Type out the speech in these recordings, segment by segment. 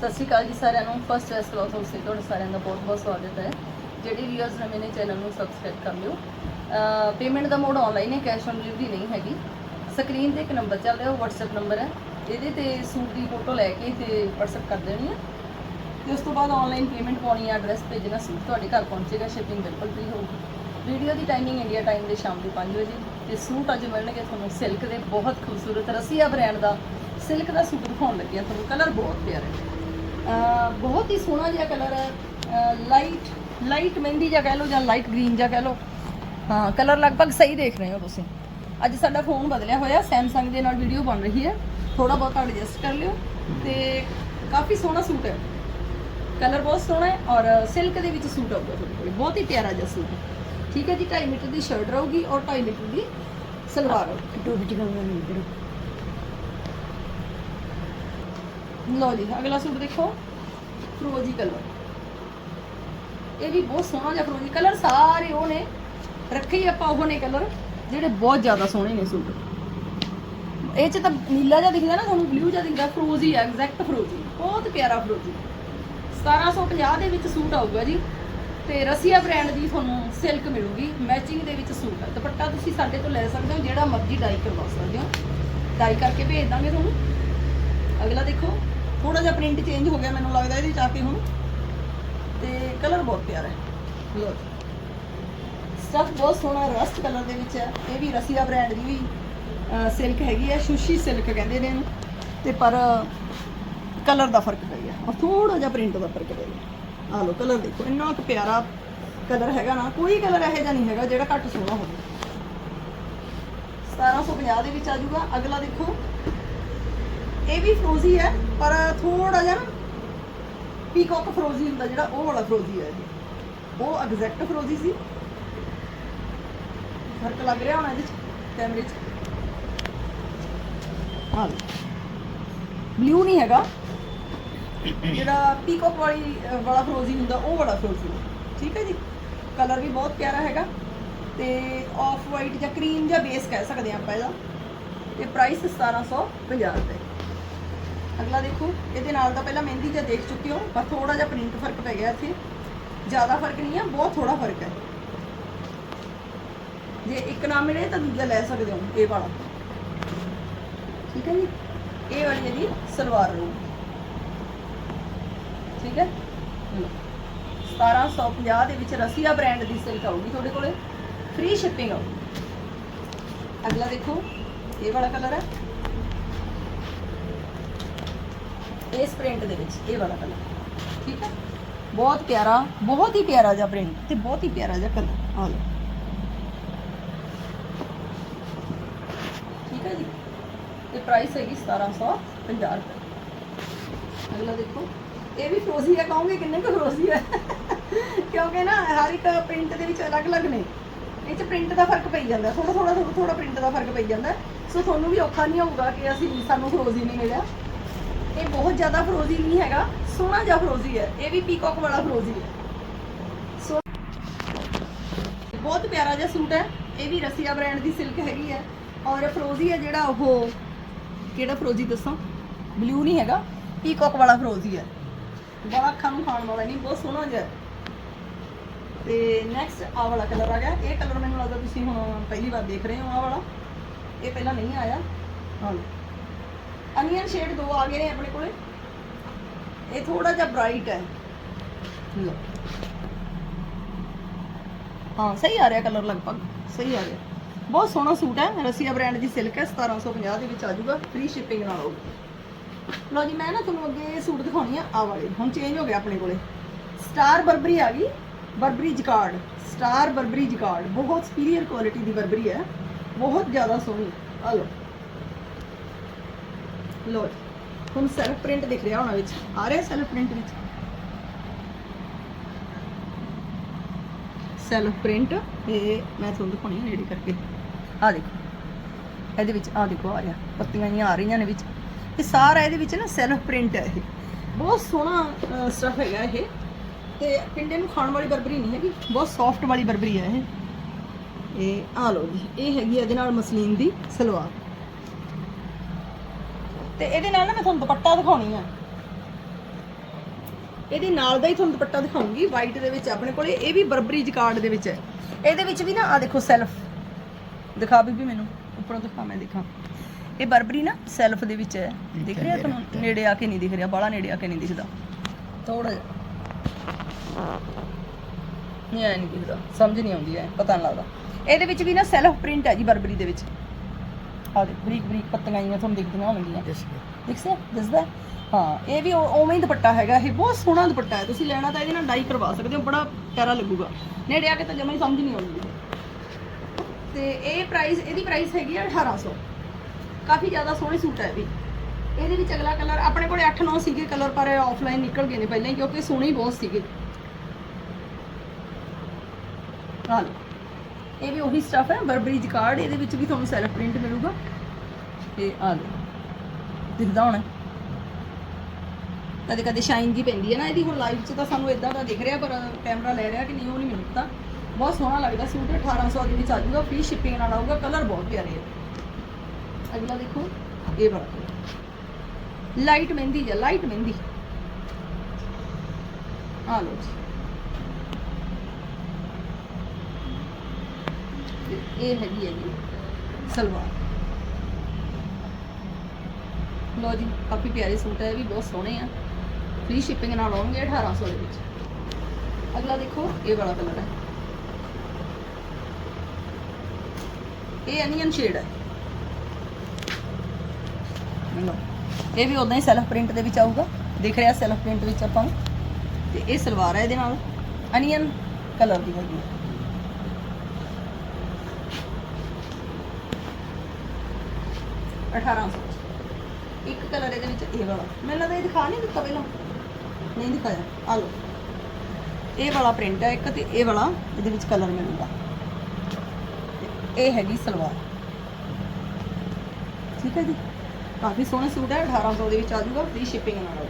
ਸਤਿ ਸ਼੍ਰੀ ਅਕਾਲ ਜੀ ਸਾਰਿਆਂ ਨੂੰ। ਫਸਟ ਵੈਸ ਕਲੌਥ ਹਾਊਸ ਤੇ ਤੁਹਾਡਾ ਸਾਰਿਆਂ ਦਾ ਬਹੁਤ ਬਹੁਤ ਸਵਾਗਤ ਹੈ। ਜਿਹੜੇ ਵੀਅਰਸ ਨਵੇਂ ਨੇ ਚੈਨਲ ਨੂੰ ਸਬਸਕ੍ਰਾਈਬ ਕਰ ਲਿਓ। ਪੇਮੈਂਟ ਦਾ ਮੋਡ ਆਨਲਾਈਨ ਹੈ ਕੈਸ਼ ਔਨ ਡਿਲੀਵਰੀ ਨਹੀਂ ਹੈਗੀ। ਸਕਰੀਨ ਤੇ ਇੱਕ ਨੰਬਰ ਚੱਲ ਰਿਹਾ ਉਹ WhatsApp ਨੰਬਰ ਹੈ। ਇਹਦੇ ਤੇ ਸੂਟ ਦੀ ਫੋਟੋ ਲੈ ਕੇ ਤੇ WhatsApp ਕਰ ਦੇਣੀ ਹੈ। ਤੇ ਉਸ ਤੋਂ ਬਾਅਦ ਆਨਲਾਈਨ ਪੇਮੈਂਟ ਪਾਉਣੀ ਹੈ ਐਡਰੈਸ ਭੇਜਣਾ, ਸੂਟ ਤੁਹਾਡੇ ਘਰ ਪਹੁੰਚੇਗਾ ਸ਼ਿਪਿੰਗ ਬਿਲਕੁਲ ਫ੍ਰੀ ਹੋਊਗੀ। ਵੀਡੀਓ ਦੀ ਟਾਈਮਿੰਗ ਇੰਡੀਆ ਟਾਈਮ ਦੇ ਸ਼ਾਮ ਦੇ 5 ਵਜੇ। ਤੇ ਸੂਟ ਅੱਜ ਮਿਲਣਗੇ ਤੁਹਾਨੂੰ ਸਿਲਕ ਦੇ, ਬਹੁਤ ਖੂਬਸੂਰਤ, ਰਸੀਆ ਬ੍ਰਾਂਡ ਦਾ। ਸਿਲਕ ਦਾ ਸੂਟ ਦਿਖਾਉਣ ਲੱਗਿਆ ਤੁਹਾਨੂੰ ਕਲਰ ਬਹੁਤ ਪਿਆਰਾ ਹੈ। ਬਹੁਤ ਹੀ ਸੋਹਣਾ ਜਿਹਾ ਕਲਰ ਹੈ। ਲਾਈਟ ਲਾਈਟ ਮਹਿੰਦੀ ਜਿਹਾ ਕਹਿ ਲਓ ਜਾਂ ਲਾਈਟ ਗ੍ਰੀਨ ਜਿਹਾ ਕਹਿ ਲਓ। ਹਾਂ, ਕਲਰ ਲਗਭਗ ਸਹੀ ਦੇਖ ਰਹੇ ਹੋ ਤੁਸੀਂ। ਅੱਜ ਸਾਡਾ ਫੋਨ ਬਦਲਿਆ ਹੋਇਆ ਸੈਮਸੰਗ ਦੇ ਨਾਲ ਵੀਡੀਓ ਬਣ ਰਹੀ ਹੈ। ਥੋੜਾ ਬਹੁਤ ਐਡਜਸਟ ਕਰ ਲਿਓ ਤੇ ਕਾਫੀ ਸੋਹਣਾ ਸੂਟ ਹੈ। ਕਲਰ ਬਹੁਤ ਸੋਹਣਾ ਹੈ ਔਰ ਸਿਲਕ ਦੇ ਵਿੱਚ ਸੂਟ ਆਊਗਾ ਤੁਹਾਡੇ ਕੋਲ। ਬਹੁਤ ਹੀ ਪਿਆਰਾ ਜਿਹਾ ਸੂਟ ਹੈ। ਠੀਕ ਹੈ ਜੀ 2.5 ਮੀਟਰ ਦੀ ਸ਼ਰਟ ਰਹੂਗੀ ਔਰ 2.5 ਮੀਟਰ ਦੀ ਸਲਵਾਰ ਰਹੂਗੀ। ਟੂ ਮੀਟਰ ਕੰਮ ਨਹੀਂ ਲਓ ਜੀ, ਅਗਲਾ ਸੂਟ ਦੇਖੋ। ਫਰੋਜੀ ਕਲਰ ਇਹ ਵੀ ਬਹੁਤ ਸੋਹਣਾ ਜਿਹਾ ਫਰੋਜੀ ਕਲਰ ਸਾਰੇ ਉਹ ਨੇ, ਰੱਖੇ ਹੀ ਆਪਾਂ ਉਹ ਨੇ ਕਲਰ ਜਿਹੜੇ ਬਹੁਤ ਜ਼ਿਆਦਾ ਸੋਹਣੇ ਨੇ ਸੂਟ। ਇਹ ਚ ਤਾਂ ਨੀਲਾ ਜਿਹਾ ਦਿਖਦਾ ਨਾ, ਤੁਹਾਨੂੰ ਬਲੂ ਜਿਹਾ ਦਿਖਦਾ, ਫਰੋਜੀ ਹੈ ਐਗਜ਼ੈਕਟ ਫਰੋਜੀ। ਬਹੁਤ ਪਿਆਰਾ ਫਰੋਜੀ। 1750 ਦੇ ਵਿੱਚ ਸੂਟ ਆਊਗਾ ਜੀ, ਤੇ ਰਸੀਆ ਬ੍ਰਾਂਡ ਦੀ ਤੁਹਾਨੂੰ ਸਿਲਕ ਮਿਲੂਗੀ ਮੈਚਿੰਗ ਦੇ ਵਿੱਚ ਸੂਟ ਹੈ ਦੁਪੱਟਾ ਤੁਸੀਂ ਸਾਡੇ ਤੋਂ ਲੈ ਸਕਦੇ ਹੋ, ਜਿਹੜਾ ਮਰਜ਼ੀ ਡਾਈ ਕਰਵਾ ਸਕਦੇ ਹੋ। ਡਾਈ ਕਰਕੇ ਭੇਜ ਦਾਂਗੇ ਤੁਹਾਨੂੰ। ਅਗਲਾ ਦੇਖੋ। ਥੋੜਾ ਜਿਹਾ ਪ੍ਰਿੰਟ ਚੇਂਜ ਹੋ ਗਿਆ ਮੈਨੂੰ ਲੱਗਦਾ ਇਹਦੇ ਚ ਆ ਕੇ ਹੁਣ। ਤੇ ਕਲਰ ਬਹੁਤ ਪਿਆਰਾ ਹੈ। ਲੋ ਸਟਫ ਬਹੁਤ ਸੋਹਣਾ ਰਸਟ ਕਲਰ ਦੇ ਵਿੱਚ ਹੈ। ਇਹ ਵੀ ਰਸੀਆ ਬ੍ਰਾਂਡ ਦੀ ਵੀ ਸਿਲਕ ਹੈਗੀ ਹੈ। ਸ਼ੁਸ਼ੀ ਸਿਲਕ ਕਹਿੰਦੇ ਨੇ ਇਹਨੂੰ। ਤੇ ਪਰ ਕਲਰ ਦਾ ਫ਼ਰਕ ਪੈ ਗਿਆ। ਔਰ ਥੋੜਾ ਜਿਹਾ ਪ੍ਰਿੰਟ ਦਾ ਫ਼ਰਕ ਪੈ ਗਿਆ। ਆ ਲੋ ਕਲਰ ਦੇਖੋ। ਇੰਨਾ ਕੁ ਪਿਆਰਾ ਕਲਰ ਹੈਗਾ ਨਾ। ਕੋਈ ਕਲਰ ਇਹੋ ਜਿਹਾ ਨਹੀਂ ਹੈਗਾ ਜਿਹੜਾ ਘੱਟ ਸੋਹਣਾ ਹੋਵੇ। 1750 ਦੇ ਵਿੱਚ ਆ ਜਾਊਗਾ। ਅਗਲਾ ਦੇਖੋ। ਇਹ ਵੀ ਫਰੋਜ਼ੀ ਹੈ, ਪਰ ਥੋੜਾ ਜਿਹਾ ਨਾ ਪੀਕੌਕ ਫਰੋਜ਼ੀ ਹੁੰਦਾ ਜਿਹੜਾ ਉਹ ਵਾਲਾ ਫਰੋਜ਼ੀ ਹੈ ਇਹ। ਉਹ ਐਗਜ਼ੈਕਟ ਫਰੋਜ਼ੀ ਸੀ। ਫ਼ਰਕ ਲੱਗ ਰਿਹਾ ਹੋਣਾ ਇਹਦੇ ਚ, ਕੈਮਰੇ 'ਚ। ਹਾਂ। ਬਲੂ ਨਹੀਂ ਹੈਗਾ। ਜਿਹੜਾ ਪੀਕੌਕ ਵਾਲੀ ਵਾਲਾ ਫਰੋਜ਼ੀ ਹੁੰਦਾ, ਉਹ ਵਾਲਾ ਫਰੋਜ਼ੀ ਠੀਕ ਹੈ ਜੀ? ਕਲਰ ਵੀ ਬਹੁਤ ਪਿਆਰਾ ਹੈਗਾ। ਤੇ ਆਫ ਵਾਈਟ ਜਾਂ ਕਰੀਮ ਜਾਂ ਬੇਸ ਕਹਿ ਸਕਦੇ ਹਾਂ ਆਪਾਂ ਇਹਦਾ। ਤੇ ਪ੍ਰਾਈਸ 1750 ਰੁਪਏ। ਅਗਲਾ ਦੇਖੋ, ਇਹਦੇ ਨਾਲ ਤਾਂ ਪਹਿਲਾਂ ਮਹਿੰਦੀ ਜਿਹਾ ਦੇਖ ਚੁੱਕੇ ਹੋ, ਪਰ ਥੋੜਾ ਜਿਹਾ ਪ੍ਰਿੰਟ ਫ਼ਰਕ ਪੈ ਗਿਆ ਇੱਥੇ। ਜ਼ਿਆਦਾ ਫ਼ਰਕ ਨਹੀਂ ਹੈ ਬਹੁਤ ਥੋੜਾ ਫ਼ਰਕ ਹੈ। ਜੇ ਇੱਕ ਨਾ ਮਿਲੇ ਤਾਂ ਦੂਜਾ ਲੈ ਸਕਦੇ ਹੋ, ਇਹ ਵਾਲਾ। ਠੀਕ ਹੈ ਜੀ? ਇਹ ਵਾਲੀ ਇਹਦੀ ਸਲਵਾਰ ਰਹੂ ਠੀਕ ਹੈ? 1750 ਦੇ ਵਿੱਚ ਰਸੀਆ ਬ੍ਰਾਂਡ ਦੀ ਸਿਲਕ ਆਊਗੀ ਤੁਹਾਡੇ ਕੋਲੇ। ਫ੍ਰੀ ਸ਼ਿਪਿੰਗ ਆਊਗੀ। ਅਗਲਾ ਦੇਖੋ, ਇਹ ਵਾਲਾ ਕਲਰ ਹੈ। ਇਸ ਪ੍ਰਿੰਟ ਦੇ ਵਿੱਚ, ਇਹ ਵਾਲਾ ਕਲਰ ਠੀਕ ਹੈ? ਬਹੁਤ ਪਿਆਰਾ, ਬਹੁਤ ਹੀ ਪਿਆਰਾ ਜਿਹਾ ਪ੍ਰਿੰਟ ਤੇ ਬਹੁਤ ਹੀ ਪਿਆਰਾ ਜਿਹਾ ਕਲਰ ਆ ਲਓ। ਠੀਕ ਹੈ ਜੀ? ਤੇ ਪ੍ਰਾਈਸ ਹੈਗੀ 1750 ਰੁਪਏ। ਅਗਲਾ ਦੇਖੋ। ਇਹ ਵੀ ਫਰੋਜ਼ੀ ਹੈ, ਕਹੋਗੇ ਕਿੰਨੇ ਕੁ ਫਰੋਜ਼ੀ ਹੈ? ਕਿਉਂਕਿ ਨਾ ਹਰ ਇੱਕ ਪ੍ਰਿੰਟ ਦੇ ਵਿੱਚ ਅਲੱਗ-ਅਲੱਗ ਨੇ। ਇਹ ਚ ਪ੍ਰਿੰਟ ਦਾ ਫ਼ਰਕ ਪਈ ਜਾਂਦਾ। ਥੋੜਾ ਥੋੜਾ ਥੋੜਾ ਥੋੜਾ ਪ੍ਰਿੰਟ ਦਾ ਫ਼ਰਕ ਪਈ ਜਾਂਦਾ। ਸੋ ਤੁਹਾਨੂੰ ਵੀ ਔਖਾ ਨਹੀਂ ਹੋਊਗਾ ਕਿ ਅਸੀਂ ਸਾਨੂੰ ਫਰੋਜ਼ੀ ਨਹੀਂ ਮਿਲਿਆ। ਇਹ ਬਹੁਤ ਜ਼ਿਆਦਾ ਫਰੋਜ਼ੀ ਨਹੀਂ ਹੈਗਾ, ਸੋਹਣਾ ਜਿਹਾ ਫਰੋਜ਼ੀ ਹੈ। ਇਹ ਵੀ ਪੀਕੌਕ ਵਾਲਾ ਫਰੋਜ਼ੀ ਹੈ। ਸੋ ਬਹੁਤ ਪਿਆਰਾ ਜਿਹਾ ਸੂਟ ਹੈ। ਇਹ ਵੀ ਰਸੀਆ ਬ੍ਰਾਂਡ ਦੀ ਸਿਲਕ ਹੈਗੀ ਹੈ। ਔਰ ਫਰੋਜ਼ੀ ਹੈ ਜਿਹੜਾ ਉਹ, ਕਿਹੜਾ ਫਰੋਜ਼ੀ ਦੱਸਾਂ? ਬਲੂ ਨਹੀਂ ਹੈਗਾ ਪੀਕੌਕ ਵਾਲਾ ਫਰੋਜ਼ੀ ਹੈ। ਬੜਾ ਅੱਖਾਂ ਨੂੰ ਖਾਣ ਵਾਲਾ, ਨਹੀਂ, ਬਹੁਤ ਸੋਹਣਾ ਜਿਹਾ ਹੈ। ਤੇ ਨੈਕਸਟ ਆ ਵਾਲਾ ਕਲਰ ਆ ਗਿਆ। ਇਹ ਕਲਰ ਮੈਨੂੰ ਲੱਗਦਾ ਤੁਸੀਂ ਹੁਣ ਪਹਿਲੀ ਵਾਰ ਦੇਖ ਰਹੇ ਹੋ ਆ ਵਾਲਾ। ਇਹ ਪਹਿਲਾਂ ਨਹੀਂ ਆਇਆ। ਹਾਂ। ਅਨੀਅਨ ਸ਼ੇਡ ਦੋ ਆ ਗਏ ਨੇ ਆਪਣੇ ਕੋਲੇ। ਇਹ ਥੋੜਾ ਜਿਹਾ ਬ੍ਰਾਈਟ ਹੈ। ਲਓ। ਹਾਂ, ਸਹੀ ਆ ਰਿਹਾ ਕਲਰ ਲਗਭਗ। ਸਹੀ ਆ ਰਿਹਾ। ਬਹੁਤ ਸੋਹਣਾ ਸੂਟ ਹੈ। ਰਸੀਆ ਬ੍ਰਾਂਡ ਦੀ ਸਿਲਕ ਹੈ। 1750 ਦੇ ਵਿੱਚ ਆ ਜਾਊਗਾ। ਫ੍ਰੀ ਸ਼ਿਪਿੰਗ ਨਾਲ ਆਊਗਾ। ਲਓ ਜੀ, ਮੈਂ ਨਾ ਤੁਹਾਨੂੰ ਅੱਗੇ ਸੂਟ ਦਿਖਾਉਣੀ ਆ। ਆ ਵਾਲੇ। ਹੁਣ ਚੇਂਜ ਹੋ ਗਿਆ ਆਪਣੇ ਕੋਲੇ। ਸਟਾਰ ਬਰਬਰੀ ਆ ਗਈ। Burberry jacquard. Star Burberry jacquard. ਬਹੁਤ ਸੁਪੀਰੀਅਰ ਕੁਆਲਿਟੀ ਦੀ ਬਰਬਰੀ ਹੈ। ਬਹੁਤ ਜ਼ਿਆਦਾ ਸੋਹਣੀ। ਆ ਲਓ। ਲੋ ਹੁਣ ਸੈਲਫ ਪ੍ਰਿੰਟ ਦਿਖ ਰਿਹਾ ਹੋਣਾ ਵਿੱਚ। ਆ ਰਿਹਾ ਸੈਲਫ ਪ੍ਰਿੰਟ ਵਿੱਚ? ਸੈਲਫ ਪ੍ਰਿੰਟ ਇਹ ਮੈਂ ਤੁਹਾਨੂੰ ਦਿਖਾਉਣੀ ਨੇੜੇ ਕਰਕੇ। ਆ ਦੇਖੋ, ਇਹਦੇ ਵਿੱਚ ਆ ਦੇਖੋ, ਆ ਰਿਹਾ। ਪੱਤੀਆਂ ਜਿਹੀਆਂ ਆ ਰਹੀਆਂ ਨੇ ਵਿੱਚ। ਇਹ ਸਾਰਾ ਇਹਦੇ ਵਿੱਚ ਨਾ ਸੈਲਫ ਪ੍ਰਿੰਟ ਹੈ ਇਹ। ਬਹੁਤ ਸੋਹਣਾ ਸਟਫ ਹੈਗਾ ਇਹ। ਤੇ ਪਿੰਡੇ ਨੂੰ ਖਾਣ ਵਾਲੀ ਬਰਬਰੀ ਨਹੀਂ ਹੈਗੀ, ਬਹੁਤ ਸੌਫਟ ਵਾਲੀ ਬਰਬਰੀ ਹੈ ਇਹ। ਇਹ, ਆ ਲਓ ਜੀ, ਇਹ ਹੈਗੀ ਆ ਇਹਦੇ ਨਾਲ ਮਸਲੀਨ ਦੀ ਸਲਵਾਰ। ਤੇ ਇਹਦੇ ਨਾਲ ਨਾ ਮੈਂ ਤੁਹਾਨੂੰ ਦੁਪੱਟਾ ਦਿਖਾਉਣੀ ਆ। ਇਹਦੇ ਨਾਲ ਦਾ ਹੀ ਤੁਹਾਨੂੰ ਦੁਪੱਟਾ ਦਿਖਾਉਂਗੀ ਵਾਈਟ ਦੇ ਵਿੱਚ ਆਪਣੇ ਕੋਲੇ ਇਹ ਵੀ ਬਰਬਰੀ ਜਕਾਰਡ ਦੇ ਵਿੱਚ ਹੈ। ਇਹਦੇ ਵਿੱਚ ਵੀ ਨਾ ਆ ਦੇਖੋ ਸੈਲਫ ਦਿਖਾ ਬੀਬੀ ਮੈਨੂੰ ਉੱਪਰੋਂ ਦਿਖਾ ਮੈਂ ਦੇਖਾਂ। ਇਹ ਬਰਬਰੀ ਨਾ ਸੈਲਫ ਦੇ ਵਿੱਚ ਹੈ। ਦਿਖ ਰਿਹਾ ਤੁਹਾਨੂੰ? ਨੇੜੇ ਆ ਕੇ ਨਹੀਂ ਦਿਖ ਰਿਹਾ ਬਾਹਲਾ ਨੇੜੇ ਆ ਕੇ ਨਹੀਂ ਦਿਖਦਾ। ਥੋੜਾ ਜਿਹਾ। ਨਹੀਂ ਐ ਨਹੀਂ ਦਿਖਦਾ। ਸਮਝ ਨਹੀਂ ਆਉਂਦੀ ਐ ਪਤਾ ਨਹੀਂ ਲੱਗਦਾ। ਇਹਦੇ ਵਿੱਚ ਵੀ ਨਾ ਸੈਲਫ ਪ੍ਰਿੰਟ ਹੈ ਜੀ ਬਰਬਰੀ ਦੇ ਵਿੱਚ। ਆ ਦੇ ਬਰੀਕ ਬਰੀਕ ਪੱਤੀਆਂ ਜਿਹੀਆਂ ਤੁਹਾਨੂੰ ਦਿਖਦੀਆਂ ਹੋਣਗੀਆਂ। ਦਿਖਦਾ ਦਿਸਦਾ? ਹਾਂ ਇਹ ਵੀ ਉਵੇਂ ਹੀ ਦੁਪੱਟਾ ਹੈਗਾ ਇਹ ਬਹੁਤ ਸੋਹਣਾ ਦੁਪੱਟਾ ਹੈ। ਤੁਸੀਂ ਲੈਣਾ ਤਾਂ ਇਹਦੇ ਨਾਲ ਡਾਈ ਕਰਵਾ ਸਕਦੇ ਹੋ ਬੜਾ ਪਿਆਰਾ ਲੱਗੂਗਾ। ਨੇੜੇ ਆ ਕੇ ਤਾਂ ਜਮਾ ਹੀ ਸਮਝ ਨਹੀਂ ਆਉਂਦੀ। ਤੇ ਇਹ ਪ੍ਰਾਈਸ ਇਹਦੀ ਪ੍ਰਾਈਸ ਹੈਗੀ ਆ 1800 ਕਾਫੀ ਜ਼ਿਆਦਾ ਸੋਹਣੇ ਸੂਟ ਹੈ ਇਹ ਵੀ। ਇਹਦੇ ਵਿੱਚ ਅਗਲਾ ਕਲਰ ਆਪਣੇ ਕੋਲੇ 8-9 ਸੀਗੇ ਕਲਰ ਪਰ ਆਫਲਾਈਨ ਨਿਕਲ ਗਏ ਨੇ ਪਹਿਲਾਂ ਹੀ ਕਿਉਂਕਿ ਸੋਹਣੇ ਹੀ ਬਹੁਤ ਸੀਗੇ। ਲਓ। ਇਹ ਵੀ ਉਹੀ ਸਟਫ ਹੈ ਬਰਬਰੀ ਜਕਾਰਡ ਇਹਦੇ ਵਿੱਚ ਵੀ ਤੁਹਾਨੂੰ ਸੈਲਫ ਪ੍ਰਿੰਟ ਮਿਲੂਗਾ। ਤੇ ਆ ਲਓ। ਦਿਖਦਾ ਹੋਣਾ। ਕਦੇ ਕਦੇ ਸ਼ਾਈਨ ਜੀ ਪੈਂਦੀ ਹੈ ਨਾ ਇਹਦੀ, ਹੁਣ ਲਾਈਵ 'ਚ ਤਾਂ ਸਾਨੂੰ ਇਦਾਂ ਦਾ ਦਿਖ ਰਿਹਾ, ਪਰ ਕੈਮਰਾ ਲੈ ਰਿਹਾ ਕਿ ਨਹੀਂ, ਉਹ ਨਹੀਂ ਮੈਨੂੰ ਪਤਾ। ਬਹੁਤ ਸੋਹਣਾ ਲੱਗਦਾ ਸੂਟ 1800 ਦੇ ਵਿੱਚ ਆ ਜਾਊਗਾ ਫ੍ਰੀ ਸ਼ਿਪਿੰਗ ਨਾਲ ਆਊਗਾ ਕਲਰ ਬਹੁਤ ਪਿਆਰੇ ਹੈ ਅਗਲਾ ਦੇਖੋ, ਇਹ ਵਾਲਾ। ਲਾਈਟ ਮਹਿੰਦੀ ਜਾਂ ਲਾਈਟ ਮਹਿੰਦੀ? ਆ ਲਓ ਜੀ। ਤੇ ਇਹ ਹੈਗੀ ਹੈ ਜੀ ਸਲਵਾਰ। ਲੋ ਜੀ, ਕਾਫੀ ਪਿਆਰੇ ਸੂਟ ਹੈ ਇਹ ਵੀ ਬਹੁਤ ਸੋਹਣੇ ਆ। ਫ੍ਰੀ ਸ਼ਿਪਿੰਗ ਨਾਲ ਆਉਣਗੇ 1800 ਦੇ ਵਿੱਚ। ਅਗਲਾ ਦੇਖੋ, ਇਹ ਵਾਲਾ ਕਲਰ ਹੈ। ਇਹ ਅਨੀਅਨ ਸ਼ੇਡ ਹੈ। ਲਓ, ਇਹ ਵੀ ਉਦਾਂ ਹੀ ਸੈਲਫ ਪ੍ਰਿੰਟ ਦੇ ਵਿੱਚ ਆਊਗਾ। ਦਿਖ ਰਿਹਾ ਸੈਲਫ ਪ੍ਰਿੰਟ ਵਿੱਚ ਆਪਾਂ ਨੂੰ। ਤੇ ਇਹ ਸਲਵਾਰ ਹੈ ਇਹਦੇ ਨਾਲ। ਅਨੀਅਨ ਕਲਰ ਦੀ ਹੈਗੀ ਹੈ। ਅਠਾਰਾਂ ਸੌ ਇੱਕ ਕਲਰ ਇਹਦੇ ਵਿੱਚ ਇਹ ਵਾਲਾ। ਮੈਨੂੰ ਲੱਗਦਾ ਇਹ ਦਿਖਾ ਨਹੀਂ ਦਿੱਤਾ ਪਹਿਲਾਂ। ਨਹੀਂ ਦਿਖਾਇਆ। ਆ ਲਓ। ਇਹ ਵਾਲਾ ਪ੍ਰਿੰਟ ਹੈ ਇੱਕ ਤੇ ਇਹ ਵਾਲਾ ਇਹਦੇ ਵਿੱਚ ਕਲਰ ਮਿਲੂਗਾ। ਇਹ ਹੈਗੀ ਸਲਵਾਰ। ਠੀਕ ਹੈ ਜੀ? ਕਾਫੀ ਸੋਹਣਾ ਸੂਟ ਹੈ। 1800 ਦੇ ਵਿੱਚ ਆ ਜਾਊਗਾ। ਫ੍ਰੀ ਸ਼ਿਪਿੰਗ ਨਾਲ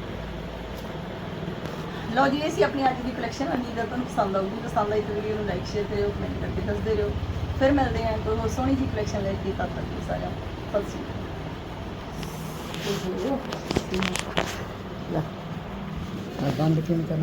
ਲਓ ਜੀ, ਇਹ ਸੀ ਆਪਣੀ ਅੱਜ ਦੀ ਕਲੈਕਸ਼ਨ ਉਮੀਦ ਹੈ ਤੁਹਾਨੂੰ ਪਸੰਦ ਆਊਗੀ। ਪਸੰਦ ਆਈ ਤਾਂ ਵੀਡੀਓ ਨੂੰ ਲਾਈਕ ਸ਼ੇਅਰ ਕਰਿਓ ਕਮੈਂਟ ਕਰਕੇ ਦੱਸਦੇ ਰਹੋ। ਫਿਰ ਮਿਲਦੇ ਹਾਂ ਕੋਈ ਹੋਰ ਸੋਹਣੀ ਜੀ ਕਲੈਕਸ਼ਨ ਲੈ ਕੇ। ਤਦ ਤੱਕ ਸਾਰਿਆਂ ਸਤਿ ਸ਼੍ਰੀ ਅਕਾਲ। আর বান্ধবেন কেন